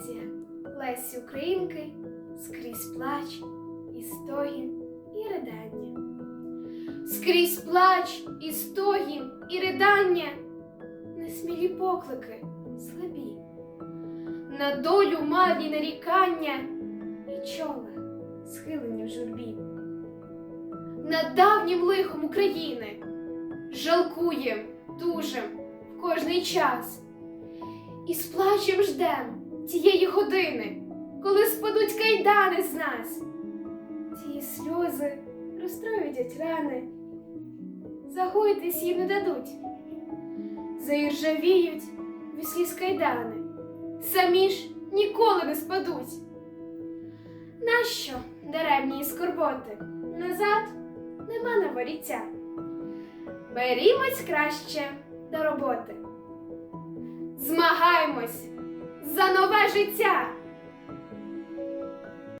поезія Лесі Українки скрізь плач, і стогін, і ридання. Скрізь плач, і стогін, і ридання, несмілі поклики, слабі, на долю марні нарікання і чола схилені в журбі. Над давнім лихом України жалкуєм, тужем в кожний час. І з плачем ждем тієї години, коли спадуть кайдани з нас. Ті сльози розстроюють рани, загоїтись їм не дадуть, заіржавіють віслі з кайдани, самі ж ніколи не спадуть. Нащо даремні скорботи? Назад нема на воріття. Берімось краще до роботи. Змагаймось життя.